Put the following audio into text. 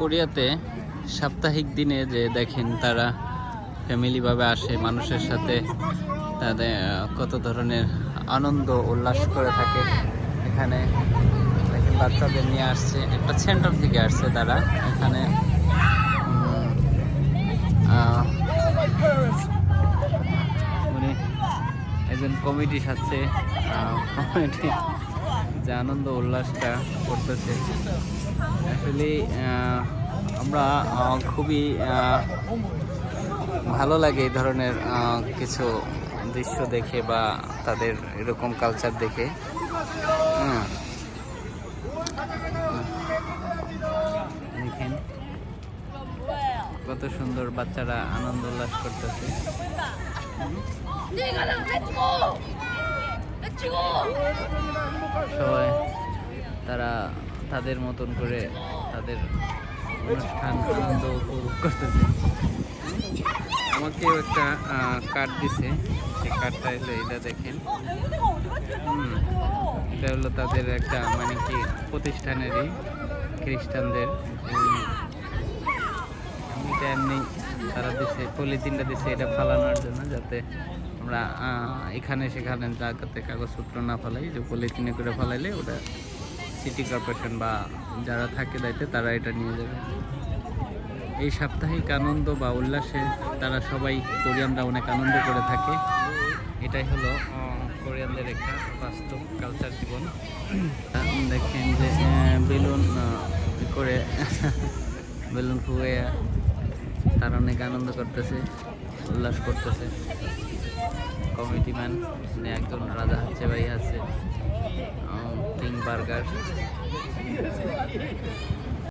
কোরিয়াতে সাপ্তাহিক দিনে যে দেখেন তারা ফ্যামিলিভাবে আসে, মানুষের সাথে তাদের কত ধরনের আনন্দ, উল্লাস করে থাকে। এখানে দেখেন বাচ্চাদের নিয়ে আসছে, একটা সেন্টার থেকে আসছে তারা। এখানে উনি একজন কমিটির সাথে কমিটি। যে আনন্দ উল্লাসটা করতেছে। আসলে আমরা খুবই ভালো লাগে এই ধরনের কিছু দৃশ্য দেখে বা তাদের এরকম কালচার দেখে। দেখেন কত সুন্দর বাচ্চারা আনন্দ উল্লাস করতেছে। সবাই তারা তাদের মতন করে তাদের অনুষ্ঠান আনন্দ উপভোগ করতেছে। আমাকেও একটা কার্ড দিছে। সেই কার্ডটা হলো এটা দেখেন। এটা হলো তাদের একটা মানে কি, প্রতিষ্ঠানেরই খ্রিস্টানদের। এটা এমনি তারা দিছে, পলিথিনটা দিছে, এটা ফালানোর জন্য যাতে আমরা এখানে সেখানে জায়গাতে কাগজপত্র না ফেলাই, যে পলিথিনে করে ফেলাইলে ওটা সিটি কর্পোরেশন বা যারা থাকে দায়িত্বে তারা এটা নিয়ে যাবে। এই সাপ্তাহিক আনন্দ বা উল্লাসে তারা সবাই কোরিয়ানরা অনেক আনন্দ করে থাকে। এটাই হলো কোরিয়ানদের একটা বাস্তব কালচার জীবন। দেখেন যে বেলুন করে, বেলুন ফুয়ে তারা অনেক আনন্দ করতেছে, উল্লাস করতেছে। কমিটি ম্যান একজন রাজা হচ্ছে, ভাই আছে কিং বার্গার